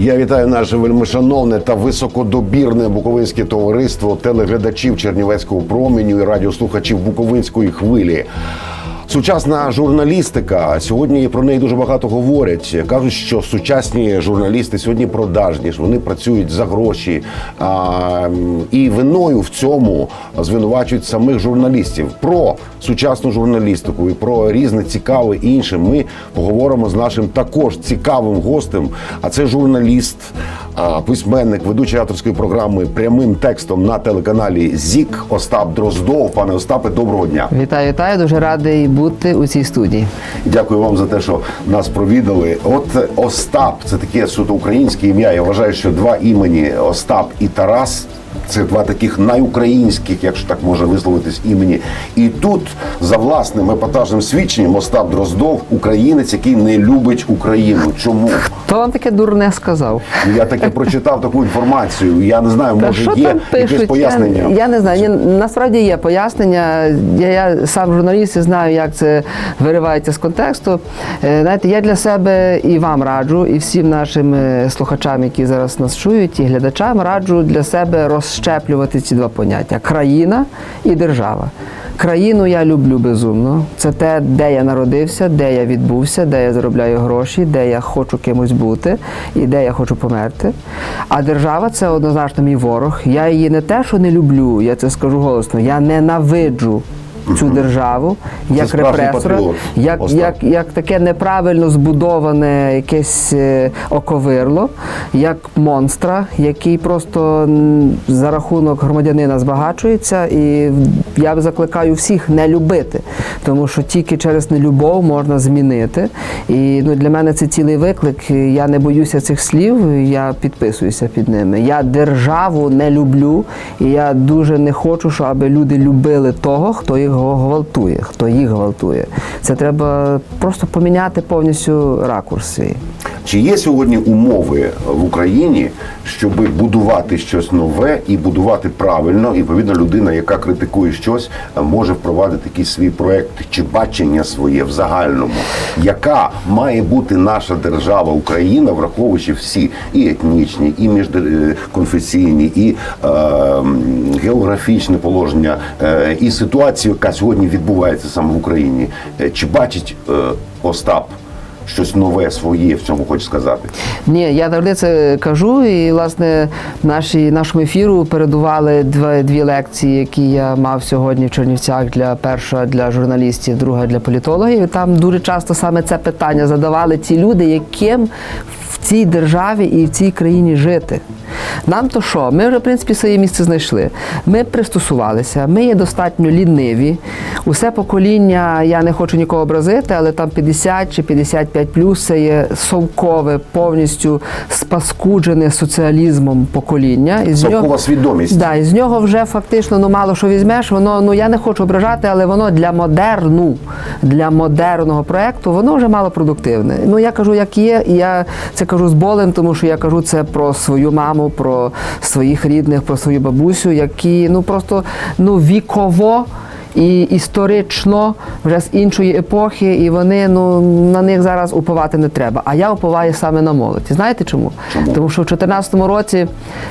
Я вітаю наше вельмишановне та високодобірне буковинське товариство телеглядачів Чернівецького променю і радіослухачів Буковинської хвилі. Сучасна журналістика сьогодні про неї дуже багато говорять. кажуть, що сучасні журналісти сьогодні продажні ж вони працюють за гроші. А, і виною в цьому звинувачують самих журналістів. Про сучасну журналістику і про різне цікаве інше. Ми поговоримо з нашим також цікавим гостем. А це журналіст, письменник, ведучий авторської програми прямим текстом на телеканалі ЗІК Остап Дроздов. Пане Остапе, доброго дня. Вітаю, вітаю, дуже радий бути у цій студії. Дякую вам за те, що нас провідали. От Остап це таке суто українське ім'я. Я вважаю, що два імені Остап і Тарас. Це два таких найукраїнських, якщо так можна висловитись, імені. І тут за власним епатажним свідченням Остап Дроздов, українець, який не любить Україну. Чому? Хто вам таке дурне сказав? Ну, Я таке прочитав таку інформацію. Я не знаю, Та може що є там якесь пояснення. Я, я не знаю. Ні, насправді є пояснення. Я, я сам журналіст і знаю, як це виривається з контексту. Е, Знаєте, я для себе і вам раджу, і всім нашим е, слухачам, які зараз нас чують, і глядачам раджу для себе розщеплювати ці два поняття: країна і держава. Країну я люблю безумно. Це те, де я народився, де я відбувся, де я заробляю гроші, де я хочу кимось бути і де я хочу померти. А держава це однозначно мій ворог. Я її не те, що не люблю, я це скажу голосно. Я ненавиджу цю державу як репресора, як, як, як таке неправильно збудоване якесь е, оковирло, як монстра, який просто за рахунок громадянина збагачується. І я закликаю всіх не любити, тому що тільки через нелюбов можна змінити. І ну, для мене це цілий виклик. Я не боюся цих слів, я підписуюся під ними. Я державу не люблю, і я дуже не хочу, щоб люди любили того, хто їх гвалтує, хто їх гвалтує. Це треба просто поміняти повністю ракурс свій. Чи є сьогодні умови в Україні, щоб будувати щось нове і будувати правильно? І відповідно людина, яка критикує щось, може впровадити якийсь свій проект чи бачення своє в загальному, яка має бути наша держава Україна, враховуючи всі і етнічні, і міжконфесійні, і е, географічне положення, е, і ситуацію, яка сьогодні відбувається саме в Україні. Е, Чи бачить е, Остап? Щось нове своє в цьому хочу сказати. Ні, я завжди це кажу. І власне наші нашому ефіру передували дві, дві лекції, які я мав сьогодні в Чернівцях для перша для журналістів, друга для політологів. Там дуже часто саме це питання задавали ті люди, яким в цій державі і в цій країні жити. Нам то що? Ми вже в принципі своє місце знайшли. Ми пристосувалися, ми є достатньо ліниві. Усе покоління, я не хочу нікого образити, але там 50 чи 55 плюс це є совкове, повністю спаскуджене соціалізмом покоління. І з Совкова свідомість. Да, і з нього вже фактично ну мало що візьмеш. Воно ну я не хочу ображати, але воно для модерну, для модерного проекту, воно вже мало продуктивне. Ну я кажу, як є, і я це кажу з болем, тому що я кажу це про свою маму, про своїх рідних, про свою бабусю, які ну просто ну віково. І історично вже з іншої епохи, і вони ну на них зараз уповати не треба. А я уповаю саме на молодь. Знаєте чому? Чому? Тому що в 2014 році,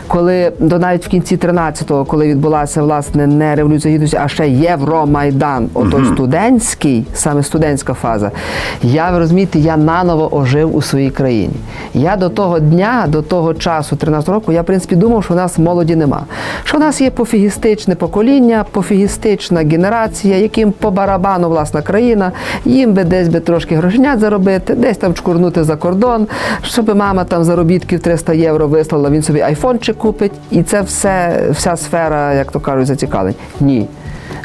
коли до навіть в кінці 13-го, коли відбулася власне не революція гідності, а ще Євромайдан, отой студентський, саме студентська фаза, я ви розумієте, я наново ожив у своїй країні. Я до того дня, до того часу, 13 року, я в принципі думав, що в нас молоді нема. Що в нас є пофігістичне покоління, пофігістична генерація, яким по барабану власна країна, їм би десь би трошки грошенят заробити, десь там чкурнути за кордон, щоб мама там заробітків 300 євро вислала, він собі айфончик купить, і це все, вся сфера, як то кажуть, зацікавлень. Ні.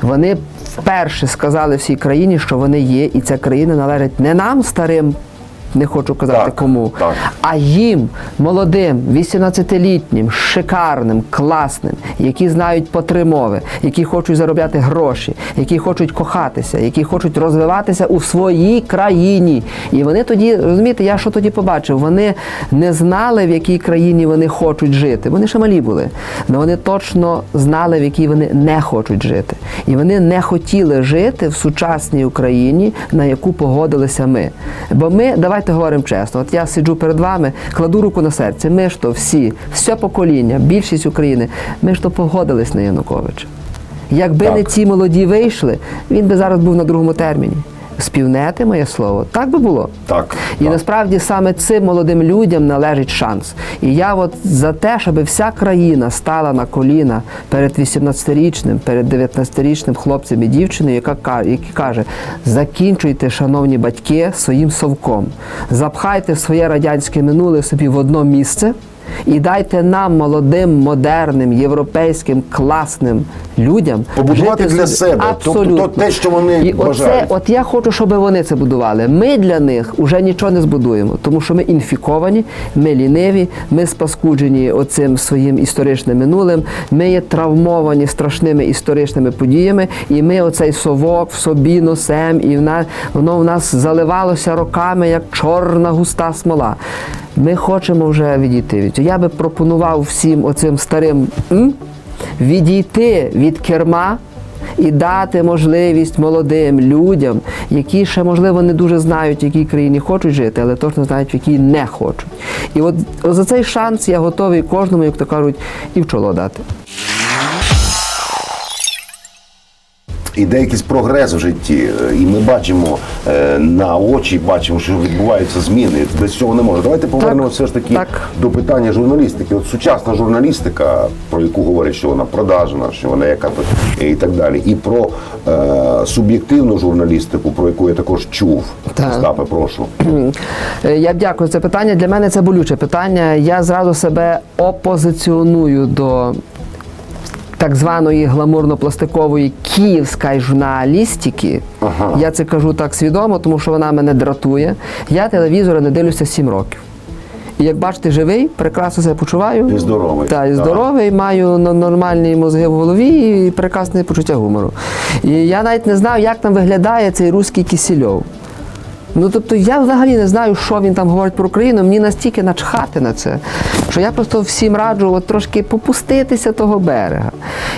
Вони вперше сказали всій країні, що вони є, і ця країна належить не нам, старим, не хочу казати Так, кому, так. а їм, молодим, 18-літнім, шикарним, класним, які знають по три мови, які хочуть заробляти гроші, які хочуть кохатися, які хочуть розвиватися у своїй країні. І вони тоді, розумієте, я що тоді побачив? Вони не знали, в якій країні вони хочуть жити. Вони ще малі були. Але вони точно знали, в якій вони не хочуть жити. І вони не хотіли жити в сучасній Україні, на яку погодилися ми. Бо ми, давайте давайте говоримо чесно. От я сиджу перед вами, кладу руку на серце. Ми ж то всі, все покоління, більшість України, ми ж то погодились на Януковича. Якби Так. не ці молоді вийшли, він би зараз був на другому терміні. Співнете моє слово, так би було. Так, І так. насправді саме цим молодим людям належить шанс. І я от за те, щоб вся країна стала на коліна перед 18-річним, перед 19-річним хлопцем і дівчиною, яка ка- який каже: закінчуйте, шановні батьки, своїм совком, запхайте своє радянське минуле собі в одно місце. І дайте нам, молодим, модерним, європейським, класним людям Побудувати жити для себе, тобто Абсолютно. то те, що вони І оце. От я хочу, щоб вони це будували. Ми для них вже нічого не збудуємо, тому що ми інфіковані, ми ліниві, ми спаскуджені оцим своїм історичним минулим. Ми є травмовані страшними історичними подіями, і ми оцей совок в собі носем, і в нас воно в нас заливалося роками як чорна густа смола. Ми хочемо вже відійти від цього. Я би пропонував всім оцим старим відійти від керма і дати можливість молодим людям, які ще можливо не дуже знають, в якій країні хочуть жити, але точно знають, в якій не хочуть. І от за цей шанс я готовий кожному, як то кажуть, і в чоло дати. Іде якийсь прогрес в житті, е, і ми бачимо е, на очі, бачимо, що відбуваються зміни. Без цього не може. Давайте повернемося все ж таки так. до питання журналістики. От сучасна журналістика, про яку говорять, що вона продажна, що вона яка і так далі, і про е, суб'єктивну журналістику, про яку я також чув. Так. Остапе, прошу. Е, Я дякую за питання. Для мене це болюче питання. Я зразу себе опозиціоную до так званої гламурно-пластикової київської журналістики. Ага. Я це кажу так свідомо, тому що вона мене дратує. Я телевізора не дивлюся 7 років. І як бачите, живий, прекрасно себе почуваю. І здоровий. Так, і здоровий, маю нормальні мозги в голові і прекрасне почуття гумору. І я навіть не знаю, як там виглядає цей руський кисельов. Ну тобто я взагалі не знаю, що він там говорить про Україну. Мені настільки начхати на це, що я просто всім раджу от трошки попуститися того берега.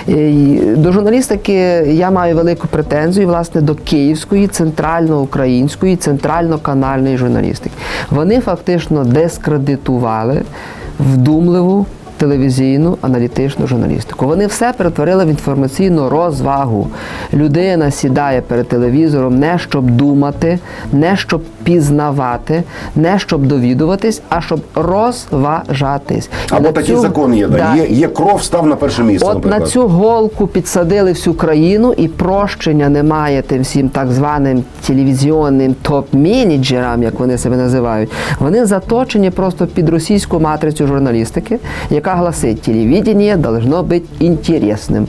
І до журналістики я маю велику претензію власне до київської центрально-української центрально-канальної журналістики. Вони фактично дискредитували вдумливу телевізійну аналітичну журналістику. Вони все перетворили в інформаційну розвагу. Людина сідає перед телевізором не щоб думати, не щоб пізнавати, не щоб довідуватись, а щоб розважатись. І Або такий цю- закон є. Да. Да. Є, є кров, став на перше місце. От наприклад. на цю голку підсадили всю країну, і прощення немає тим всім так званим телевізіонним топ-менеджерам, як вони себе називають. Вони заточені просто під російську матрицю журналістики, яка гласить, телевідення должно бути інтересним.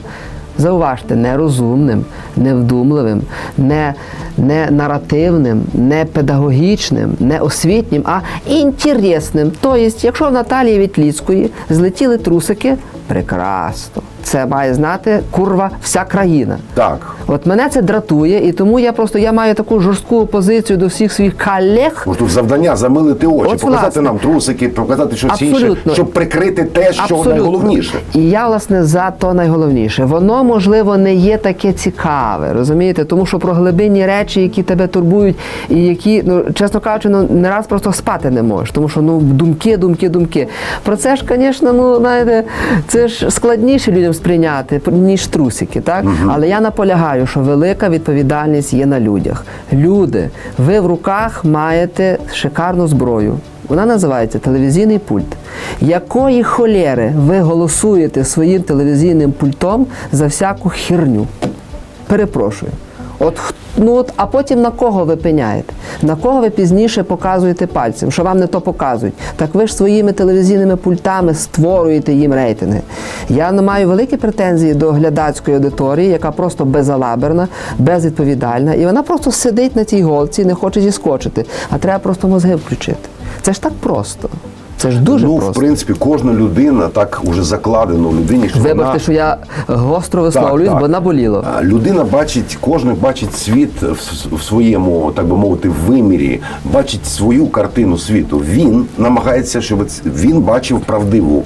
Зауважте, нерозумним, невдумливим, не не, наративним, не педагогічним, не освітнім, а інтересним. Тобто, якщо в Наталії Вітліцької злетіли трусики, прекрасно. Це має знати курва вся країна. Так. От мене це дратує, і тому я просто я маю таку жорстку позицію до всіх своїх колег. Може, тут завдання замилити очі, От, показати власне. нам трусики, показати щось інше, щоб прикрити те, що Абсолютно. найголовніше. І я, власне, за то найголовніше. Воно, можливо, не є таке цікаве, розумієте? Тому що про глибинні речі, які тебе турбують, і які, ну, чесно кажучи, ну, не раз просто спати не можеш. Тому що ну, думки, думки, думки. Про це ж, звісно, ну, знаєте, це ж складніше людям сприйняти, ніж трусики, так? Але я наполягаю, що велика відповідальність є на людях. Люди, ви в руках маєте шикарну зброю. Вона називається телевізійний пульт. Якої холєри ви голосуєте своїм телевізійним пультом за всяку херню? Перепрошую. От, ну от, а потім на кого ви пеняєте? На кого ви пізніше показуєте пальцем, що вам не то показують? Так ви ж своїми телевізійними пультами створюєте їм рейтинги. Я не маю великі претензії до глядацької аудиторії, яка просто безалаберна, безвідповідальна, і вона просто сидить на цій голці, не хоче зіскочити, а треба просто мозги включити. Це ж так просто. Це ж дуже ну, просто. в принципі, кожна людина так уже закладено в людині, що Вибачте, вона... що я гостро висловлююсь, бо наболіло. Людина бачить, кожен бачить світ в, в своєму, так би мовити, вимірі, бачить свою картину світу. Він намагається, щоб він бачив правдиву,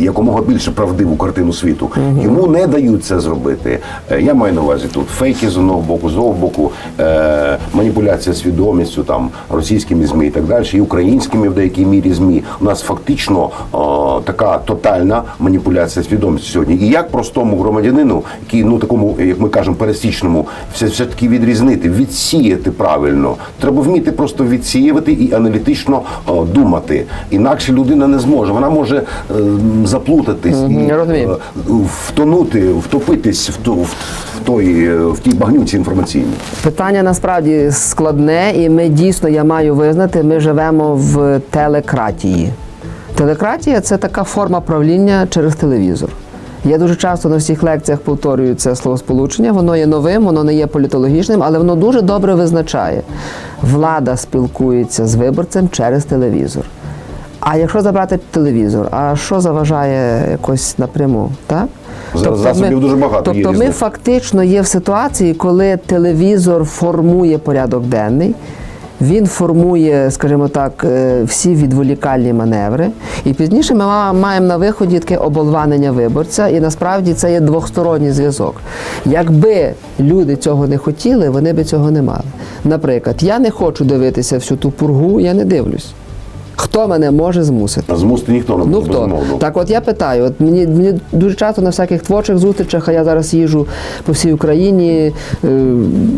якомога більше правдиву картину світу. Йому не дають це зробити. Е, Я маю на увазі тут фейки з одного боку, з другого боку, е, маніпуляція свідомістю, там російськими змі і так далі, і українськими в деякій мірі змі. У нас фактично е, така тотальна маніпуляція свідомістю сьогодні. І як простому громадянину, який ну такому, як ми кажемо, пересічному, все, все таки відрізнити, відсіяти правильно. Треба вміти просто відсіювати і аналітично е, думати. Інакше людина не зможе. Вона може е, заплутатись і я е, втонути, втопитись в, ту, в, той, е, в тій багнюці інформаційній. Питання насправді складне, і ми дійсно, я маю визнати, ми живемо в телекратії. Телекратія це така форма правління через телевізор. Я дуже часто на всіх лекціях повторюю це словосполучення. Воно є новим, воно не є політологічним, але воно дуже добре визначає. Влада спілкується з виборцем через телевізор. А якщо забрати телевізор, а що заважає якось напряму? Так? Зараз засобів дуже багато є Тобто ми фактично є в ситуації, коли телевізор формує порядок денний. Він формує, скажімо так, е, всі відволікальні маневри. І пізніше ми маємо на виході таке оболванення виборця, і насправді це є двосторонній зв'язок. Якби люди цього не хотіли, вони би цього не мали. Наприклад, я не хочу дивитися всю ту пургу, я не дивлюсь. Хто мене може змусити? А змусити ніхто не Ну хто? безумовно. Так от я питаю, от мені, мені дуже часто на всяких творчих зустрічах, а я зараз їжджу по всій Україні, е,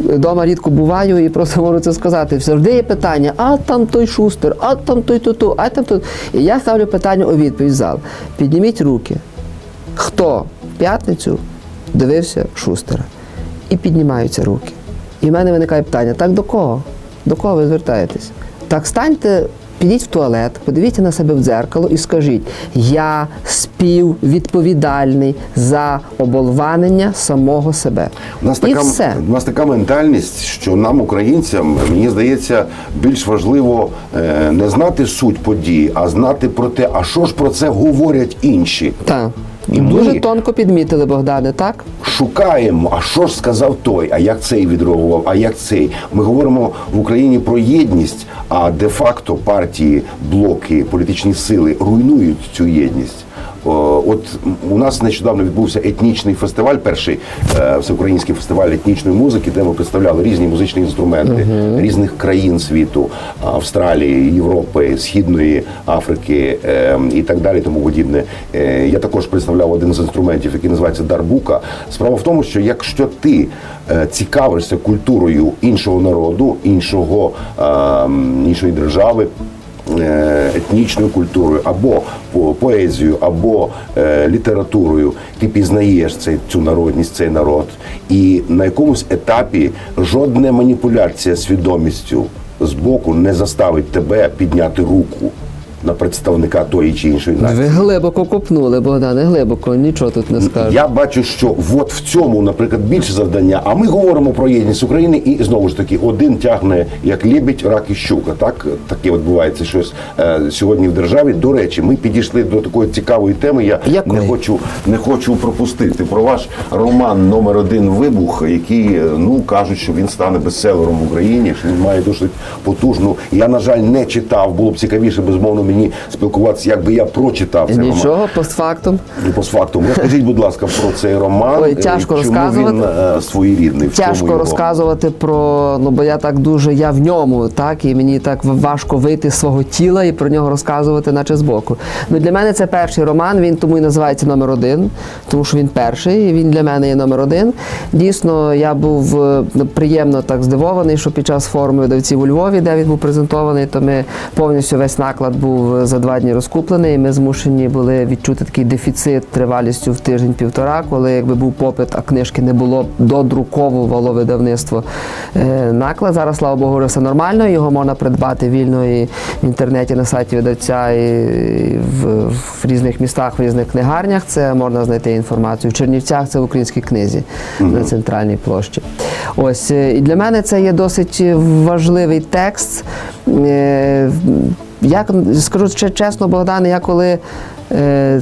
вдома рідко буваю і просто можу це сказати. Завжди є питання, а там той шустер, а там той ту-ту, а там тут. І я ставлю питання у відповідь в зал. Підніміть руки. Хто в п'ятницю дивився шустера? І піднімаються руки. І в мене виникає питання: так до кого? До кого ви звертаєтесь? Так станьте, підіть в туалет, подивіться на себе в дзеркало і скажіть: я співвідповідальний за оболванення самого себе. У нас і така все. у нас така ментальність, що нам, українцям, мені здається, більш важливо е, не знати суть події, а знати про те, а що ж про це говорять інші. Так. І Дуже ми- тонко підмітили, Богдане, так? Шукаємо, а що ж сказав той, а як цей відреагував, а як цей. Ми говоримо в Україні про єдність, а де-факто партії, блоки, політичні сили руйнують цю єдність. О, От у нас нещодавно відбувся етнічний фестиваль, перший е, всеукраїнський фестиваль етнічної музики, де ми представляли різні музичні інструменти різних країн світу, Австралії, Європи, Східної Африки е, і так далі, тому подібне. Е, Я також представляв один з інструментів, який називається дарбука. Справа в тому, що якщо ти е, цікавишся культурою іншого народу, іншого е, іншої держави е, етнічною культурою, або поезією, або е, літературою, ти пізнаєш цю народність, цей народ, і на якомусь етапі жодна маніпуляція свідомістю з боку не заставить тебе підняти руку на представника тої чи іншої нації. Ви глибоко копнули, Богдане, глибоко, нічого тут не скажу. Я бачу, що от в цьому, наприклад, більше завдання. А ми говоримо про єдність України, і знову ж таки, один тягне як лебідь, рак і щука. Так таке відбувається щось е, сьогодні в державі. До речі, ми підійшли до такої цікавої теми. Я Якої? не хочу не хочу пропустити про ваш роман номер один вибух, який е, ну кажуть, що він стане бестселером в Україні. Що він має досить потужну. Я на жаль не читав. Було б цікавіше, безмовно, мені спілкуватися, якби я прочитав цей роман. Нічого, постфактум. Ну, постфактум. Розкажіть, будь ласка, про цей роман. Ой, тяжко Чому розказувати. він е, своєрідний? В Тяжко його? розказувати про ну бо я так дуже я в ньому, так і мені так важко вийти з свого тіла і про нього розказувати, наче збоку. Ну для мене це перший роман. Він тому і називається номер один, тому що він перший. і Він для мене є номер один. Дійсно, я був е, приємно так здивований, що під час форуму видавців у Львові, де він був презентований, то ми повністю весь наклад був за два дні розкуплений. і Ми змушені були відчути такий дефіцит тривалістю в тиждень-півтора, коли якби був попит, а книжки не було, додруковувало видавництво е, наклад. Зараз, слава Богу, все нормально. Його можна придбати вільно і в інтернеті на сайті видавця, і в, в різних містах, в різних книгарнях. Це можна знайти інформацію. В Чернівцях це в українській книзі на центральній площі. Ось е, і для мене це є досить важливий текст. Як скажу чесно, Богдане, я коли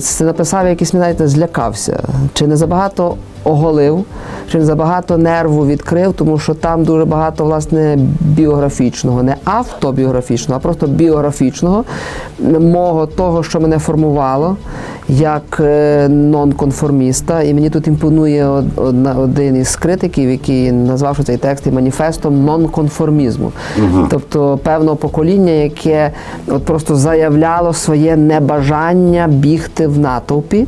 це написав, якийсь знаєте, злякався. Чи не забагато оголив, чи не забагато нерву відкрив, тому що там дуже багато власне біографічного, не автобіографічного, а просто біографічного мого того, що мене формувало як е, нонконформіста. І мені тут імпонує один із критиків, який назвав цей текст і маніфестом нонконформізму. Тобто певного покоління, яке от просто заявляло своє небажання бігти в натовпі.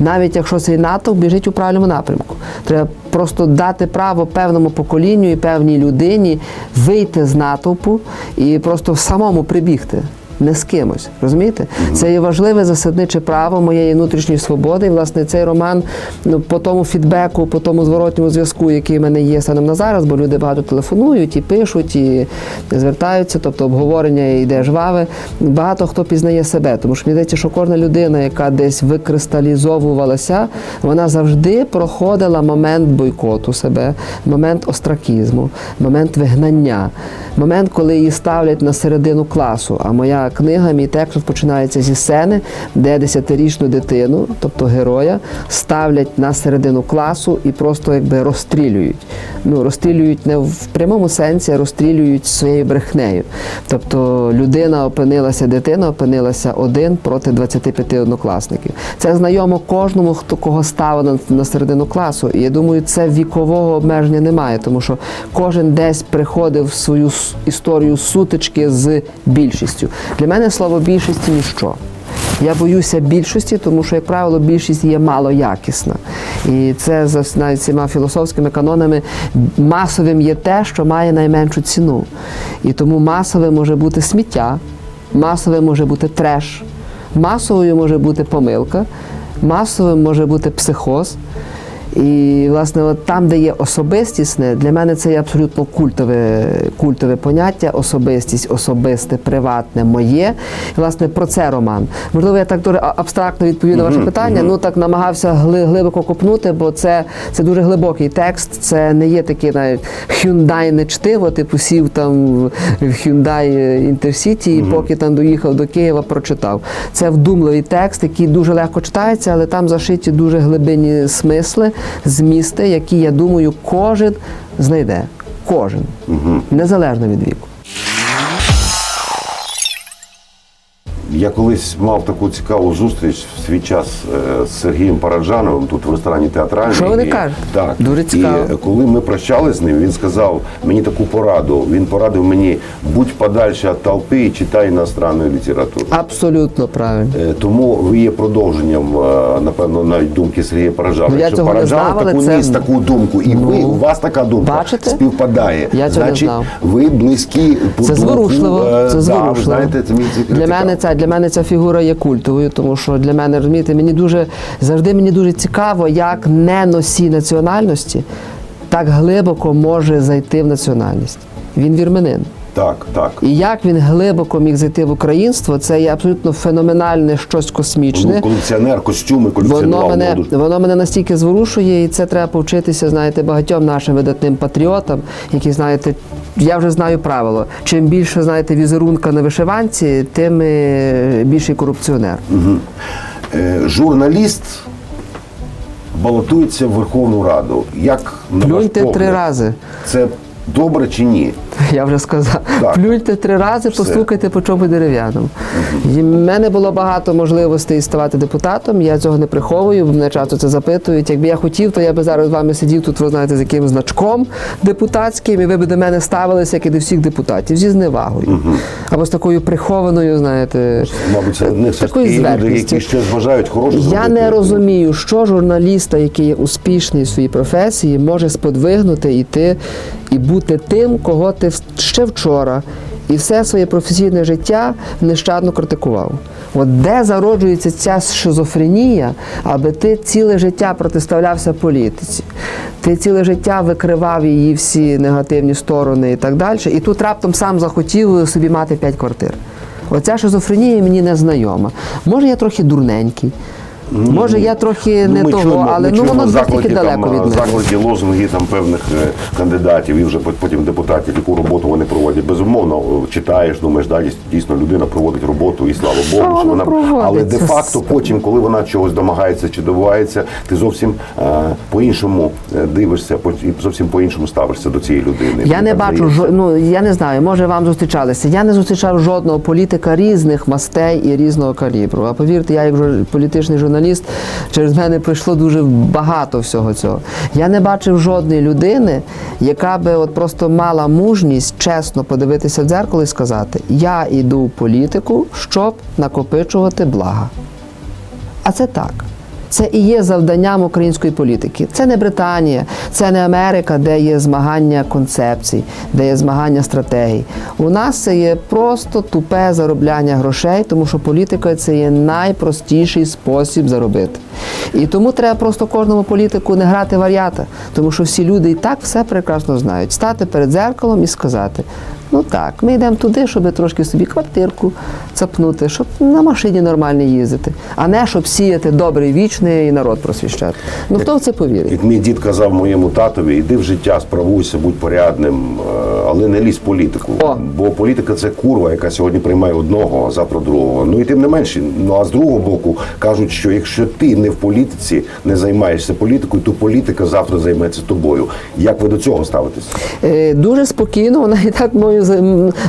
Навіть якщо цей натовп біжить у правильному напрямку, треба просто дати право певному поколінню і певній людині вийти з натовпу і просто самому прибігти. Не з кимось, розумієте? Це є важливе засадниче право моєї внутрішньої свободи. І, власне, цей роман ну, по тому фідбеку, по тому зворотньому зв'язку, який в мене є станом на зараз, бо люди багато телефонують і пишуть, і звертаються, тобто обговорення йде жваве. Багато хто пізнає себе, тому що мені здається, що кожна людина, яка десь викристалізовувалася, вона завжди проходила момент бойкоту себе, момент остракізму, момент вигнання, момент, коли її ставлять на середину класу. А моя книга, мій текст починається зі сцени, де десятирічну дитину, тобто героя, ставлять на середину класу і просто якби розстрілюють. Ну, розстрілюють не в прямому сенсі, а розстрілюють своєю брехнею. Тобто людина опинилася, дитина опинилася один проти 25 однокласників. Це знайомо кожному, хто кого ставили на середину класу. І я думаю, це вікового обмеження немає, тому що кожен десь приходив в свою історію сутички з більшістю. Для мене слово більшості ніщо. Я боюся більшості, тому що, як правило, більшість є малоякісна. І це за навіть цими філософськими канонами масовим є те, що має найменшу ціну. І тому масове може бути сміття, масове може бути треш, масовою може бути помилка, масовим може бути психоз. І, власне, от там, де є особистісне, для мене це є абсолютно культове, культове поняття, особистість, особисте, приватне, моє. І, власне, про це роман. Можливо, я так дуже абстрактно відповів на ваше питання, ну так намагався гли- глибоко копнути, бо це, це дуже глибокий текст, це не є таке навіть хюндайне чтиво, типу сів там в Hyundai Intercity і поки там доїхав до Києва, прочитав. Це вдумливий текст, який дуже легко читається, але там зашиті дуже глибинні смисли, змісти, які, я думаю, кожен знайде. Кожен. Незалежно від віку. Я колись мав таку цікаву зустріч в свій час е, з Сергієм Параджановим тут в ресторані театральній. Що ви не І- кажете? Так. Дуже цікаво. І коли ми прощались з ним, він сказав мені таку пораду. Він порадив мені будь подальше від толпи і читай іностранну літературу. Абсолютно правильно. Е, Тому ви є продовженням, е, напевно, навіть думки Сергія Параджанова. Ну, я Якщо не Параджанов знав, таку це- ніс таку думку, і ви, Ну, у вас така думка бачите? співпадає. Я цього не Значить, знав. ви близькі по Це зворушливо. Це зворушливо. знаєте, це мені для мене ця для мене ця фігура є культовою, тому що для мене розумієте, мені дуже завжди мені дуже цікаво, як не носій національності так глибоко може зайти в національність. Він вірменин. Так, так. І як він глибоко міг зайти в українство, це є абсолютно феноменальне щось космічне. Ну, колекціонер, костюми, Воно мене, воно мене настільки зворушує, і це треба повчитися, знаєте, багатьом нашим видатним патріотам, які, знаєте, я вже знаю правило. Чим більше, знаєте, візерунка на вишиванці, тим е, більший корупціонер. Е, Журналіст балотується в Верховну Раду. Як на ваш Плюньте погляд, три рази. Це добре чи ні? Я вже сказав. Так. Плюньте три рази, постукайте по чому дерев'яному. В мене було багато можливостей ставати депутатом. Я цього не приховую, бо мене часто це запитують. Якби я хотів, то я би зараз з вами сидів тут, ви знаєте, з яким значком депутатським, і ви б до мене ставилися, як і до всіх депутатів, зі зневагою. Або з такою прихованою, знаєте, Мабуть, все ж такою люди, які щось вважають хорошим. Я не розумію, що журналіста, який є успішний в своїй професії, може сподвигнути йти і бути тим, кого ти в- ще вчора і все своє професійне життя нещадно критикував. От де зароджується ця шизофренія, аби ти ціле життя протиставлявся політиці, ти ціле життя викривав її всі негативні сторони і так далі, і тут раптом сам захотів собі мати п'ять квартир. Оця шизофренія мені не знайома. Може, я трохи дурненький. Може, я трохи не ми того, чуємо- але ну воно настільки далеко там, від мене. заклади, лозунги там певних е, кандидатів і вже потім депутатів, яку роботу вони проводять. Безумовно, е, читаєш, думаєш, да, дійсно людина проводить роботу, і слава Богу, що вона але де-факто потім, коли вона чогось домагається чи добивається, ти зовсім е, по-іншому дивишся, по- і зовсім по-іншому ставишся до цієї людини. Я не бачу жо- ну я не знаю, може вам зустрічалися. Я не зустрічав жодного політика різних мастей і різного калібру. А повірте, я як політичний журналіст, через мене пройшло дуже багато всього цього. Я не бачив жодної людини, яка би от просто мала мужність чесно подивитися в дзеркало і сказати: Я йду в політику, щоб накопичувати блага. А це так. Це і є завданням української політики. Це не Британія, це не Америка, де є змагання концепцій, де є змагання стратегій. У нас це є просто тупе заробляння грошей, тому що політика це є найпростіший спосіб заробити. І тому треба просто кожному політику не грати вар'ята, тому що всі люди і так все прекрасно знають. Стати перед зеркалом і сказати: ну так, ми йдемо туди, щоб трошки собі квартирку цапнути, щоб на машині нормально їздити, а не щоб сіяти добрий вічний і народ просвіщати. Ну хто в це повірить? Як мій дід казав моєму татові, йди в життя, справуйся, будь порядним, е, але не лізь в політику. О. Бо політика це курва, яка сьогодні приймає одного, а завтра другого. Ну і тим не менше, ну а з другого боку кажуть, що якщо ти не в політиці, не займаєшся політикою, то політика завтра займеться тобою. Як ви до цього ставитесь? Е, Дуже спокійно, вона і так мою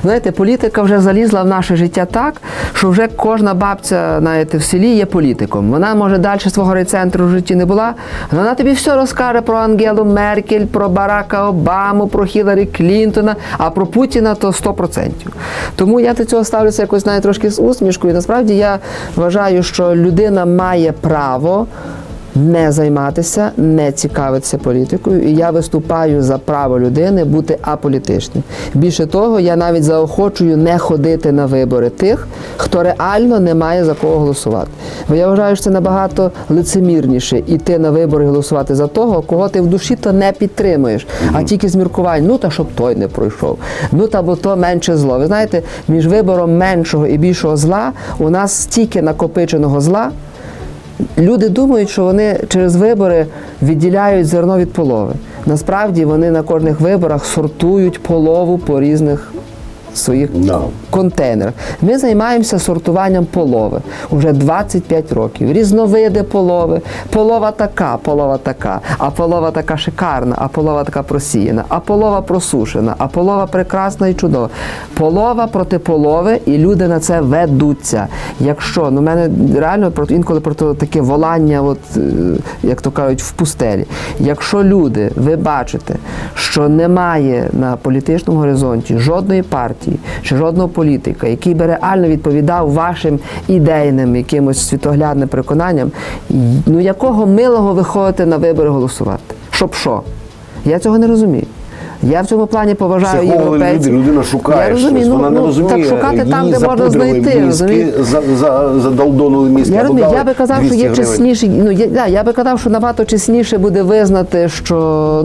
знаєте, політика вже залізла в наше життя так, що вже кожна бабця знаєте, в селі є політиком. Вона може далі свого райцентру в житті не була. Вона тобі все розкаже про Ангелу Меркель, про Барака Обаму, про Хіларі Клінтона, а про Путіна то 100%. Тому я до цього ставлюся якось навіть трошки з усмішкою. Насправді я вважаю, що людина має право не займатися, не цікавитися політикою, і я виступаю за право людини бути аполітичним. Більше того, я навіть заохочую не ходити на вибори тих, хто реально не має за кого голосувати. Бо я вважаю, що це набагато лицемірніше іти на вибори і голосувати за того, кого ти в душі то не підтримуєш, а тільки з міркувань, ну та щоб той не пройшов, ну та бо то менше зло. Ви знаєте, між вибором меншого і більшого зла у нас стільки накопиченого зла. Люди думають, що вони через вибори відділяють зерно від полови. Насправді вони на кожних виборах сортують полову по різних своїх Да. контейнерах. Ми займаємося сортуванням полови уже 25 років. Різновиди полови. Полова така, полова така, а полова така шикарна, а полова така просіяна, а полова просушена, а полова прекрасна і чудова. Полова проти полови, і люди на це ведуться. Якщо ну мене реально про інколи про таке волання, от е, як то кажуть, в пустелі. Якщо люди, ви бачите, що немає на політичному горизонті жодної партії чи жодного політика, який би реально відповідав вашим ідейним якимось світоглядним переконанням, ну якого милого виходите на вибори голосувати? Щоб що? Я цього не розумію. Я в цьому плані поважаю європейців. людина шукає Я розумію, щось, ну, вона не ну, розуміє. Так шукати там, де можна знайти. мізки, за, за, задолдонули мізки. Я розумію, я би казав, що є гривень. чесніше. Ну я, да, я би казав, що набагато чесніше буде визнати, що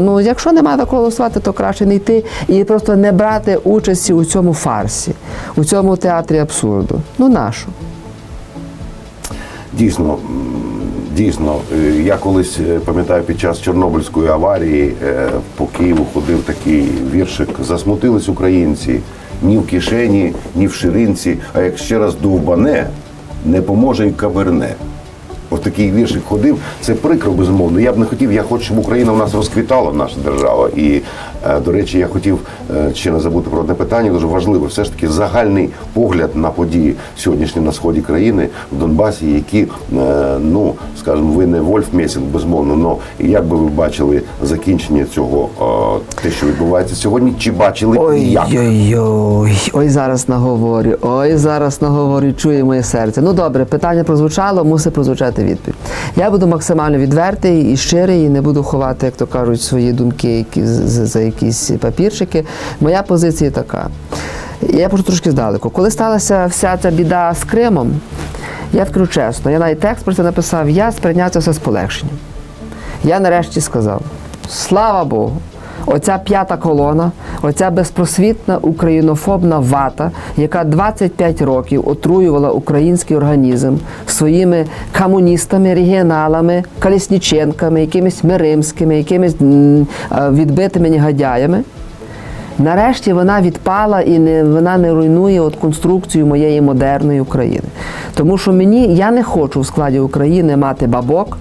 ну якщо немає такого голосувати, то краще не йти і просто не брати участі у цьому фарсі, у цьому театрі абсурду. Ну нашу. Дійсно, дійсно, е, я колись е, пам'ятаю під час Чорнобильської аварії е, по Києву ходив такий віршик. Засмутились українці ні в кишені, ні в ширинці. А як ще раз довбане, не поможе й каверне. Ось такий віршик ходив. Це прикро, безумовно. Я б не хотів, я хочу, щоб Україна у нас розквітала, наша держава. І, до речі, я хотів е, ще не забути про одне питання, дуже важливе. Все ж таки загальний погляд на події сьогоднішні на сході країни в Донбасі, які, е, ну скажімо, ви не Вольф Месінг, безумовно, але як би ви бачили закінчення цього, е, те, що відбувається сьогодні, чи бачили і як? Ой-ой-ой, ой, зараз наговорю, ой, зараз наговорю, чує моє серце. Ну добре, питання прозвучало, мусить прозвучати відповідь. Я буду максимально відвертий і щирий, і не буду ховати, як то кажуть, свої думки які, за якісь папірчики. Моя позиція така. Я почну трошки здалеку. Коли сталася вся ця біда з Кримом, я скажу чесно, я навіть текст про це написав, я сприйняв це все з полегшенням. Я нарешті сказав: слава Богу, Оця п'ята колона, оця безпросвітна українофобна вата, яка 25 років отруювала український організм своїми комуністами, регіоналами, колесніченками, якимись миримськими, якимись е, відбитими негодяями. Нарешті вона відпала і не вона не руйнує от конструкцію моєї модерної України. Тому що мені я не хочу в складі України мати бабок,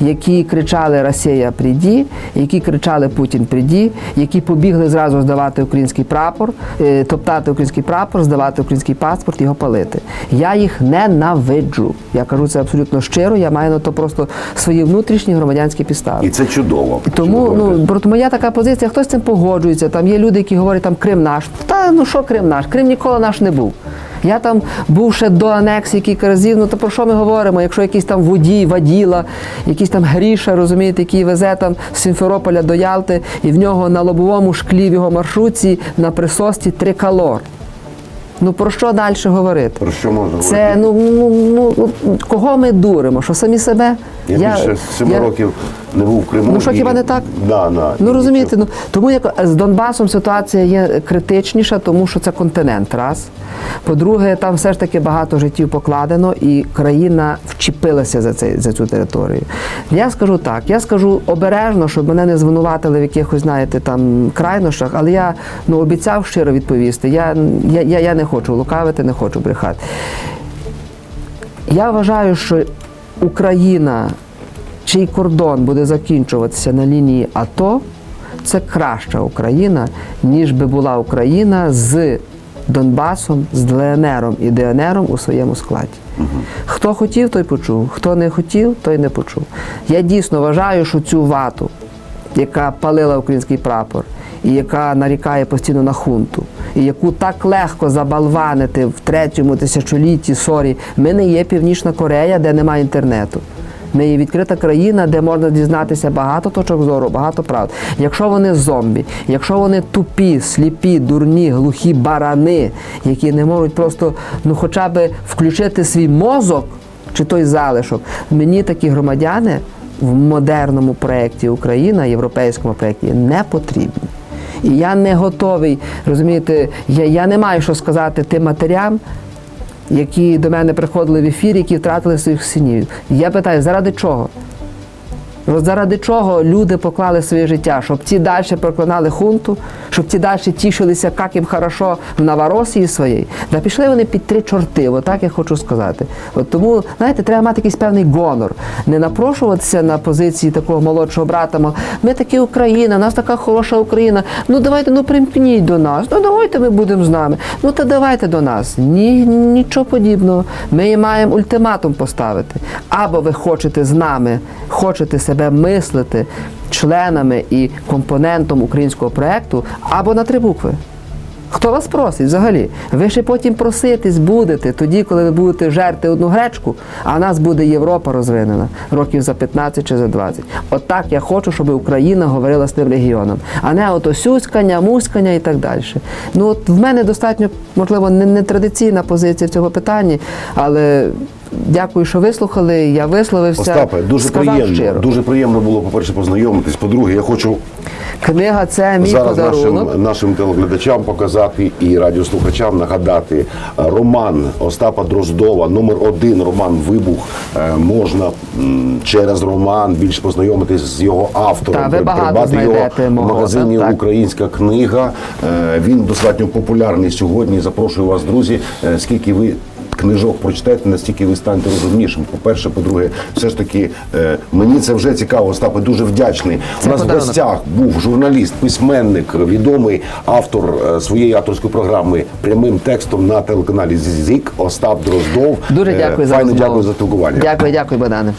які кричали Росія прийді, які кричали Путін прийді, які побігли зразу здавати український прапор, е, топтати український прапор, здавати український паспорт, його палити. Я їх ненавиджу. Я кажу це абсолютно щиро. Я маю на то просто свої внутрішні громадянські підстави. І це чудово. Тому Чудово. ну проти моя така позиція, хтось з цим погоджується. Там є люди, які говорять, там Крим наш. Та ну що Крим наш? Крим ніколи наш не був. Я там був ще до анексії кілька разів. Ну то про що ми говоримо? Якщо якийсь там водій, воділа, якийсь там гріша, розумієте, який везе там з Сімферополя до Ялти, і в нього на лобовому шклі в його маршрутці на присості трикалор. Ну про що далі говорити? Про що можна Це ну, ну, ну кого ми дуримо? Що самі себе? Я, більше семи я- років не був в Криму. Ну, що, і- хіба не так? Да, да. Ну розумієте, ну тому як з Донбасом ситуація є критичніша, тому що це континент. Раз. По-друге, там все ж таки багато життів покладено, і країна вчепилася за цей за цю територію. Я скажу так, я скажу обережно, щоб мене не звинуватили в якихось, знаєте, там крайнощах, але я ну обіцяв щиро відповісти. Я, я, я, я не хочу лукавити, не хочу брехати. Я вважаю, що Україна, чий кордон буде закінчуватися на лінії АТО, це краща Україна, ніж би була Україна з Донбасом, з ДНРом і ДНРом у своєму складі. Хто хотів, той почув, хто не хотів, той не почув. Я дійсно вважаю, що цю вату, яка палила український прапор, і яка нарікає постійно на хунту, і яку так легко забалванити в третьому тисячолітті сорі, ми не є Північна Корея, де немає інтернету. Ми є відкрита країна, де можна дізнатися багато точок зору, багато правд. Якщо вони зомбі, якщо вони тупі, сліпі, дурні, глухі барани, які не можуть просто ну хоча б включити свій мозок чи той залишок, мені такі громадяни в модерному проєкті Україна, європейському проєкті не потрібні. І я не готовий, розумієте, я, я не маю що сказати тим матерям, які до мене приходили в ефір, які втратили своїх синів. Я питаю, заради чого? Заради чого люди поклали своє життя, щоб ці далі проклинали хунту, щоб ці далі тішилися, як їм хорошо в Новоросії своїй. Да пішли вони під три чорти, отак я хочу сказати. От тому, знаєте, треба мати якийсь певний гонор, не напрошуватися на позиції такого молодшого брата. Ми такі Україна, у нас така хороша Україна. Ну давайте, ну примкніть до нас. Ну давайте ми будемо з нами. Ну та давайте до нас. Ні, нічого подібного. Ми маємо ультиматум поставити. Або ви хочете з нами, хочете себе мислити членами і компонентом українського проекту, або на три букви. Хто вас просить взагалі? Ви ще потім проситись будете тоді, коли ви будете жерти одну гречку, а нас буде Європа розвинена років за 15 чи за 20. От так я хочу, щоб Україна говорила з тим регіоном, а не ото сюськання, муськання і так далі. Ну от в мене достатньо, можливо, не, традиційна позиція в цього питанні, але дякую, що вислухали. Я висловився. Остапе, дуже сказав приємно. щиро. Дуже приємно було, по-перше, познайомитись. По-друге, я хочу Книга це мій зараз подарунок. нашим, нашим телеглядачам показати і радіослухачам нагадати роман Остапа Дроздова, номер один роман Вибух. Е, Можна через роман більше познайомитись з його автором. Та, ви багато придбати його знайдете в магазині так, так. Українська книга. Е, Він достатньо популярний сьогодні. Запрошую вас, друзі. Е, Скільки ви книжок прочитаєте, настільки ви станете розумнішим. По-перше, по-друге, все ж таки е, мені це вже цікаво. Остапе, дуже вдячний. Це У нас в гостях був журналіст, письменник, відомий автор е, своєї авторської програми прямим текстом на телеканалі ЗІК Остап Дроздов. Дуже Е, дякую за Файно розмову. дякую за спілкування. Дякую, дякую, Богдане.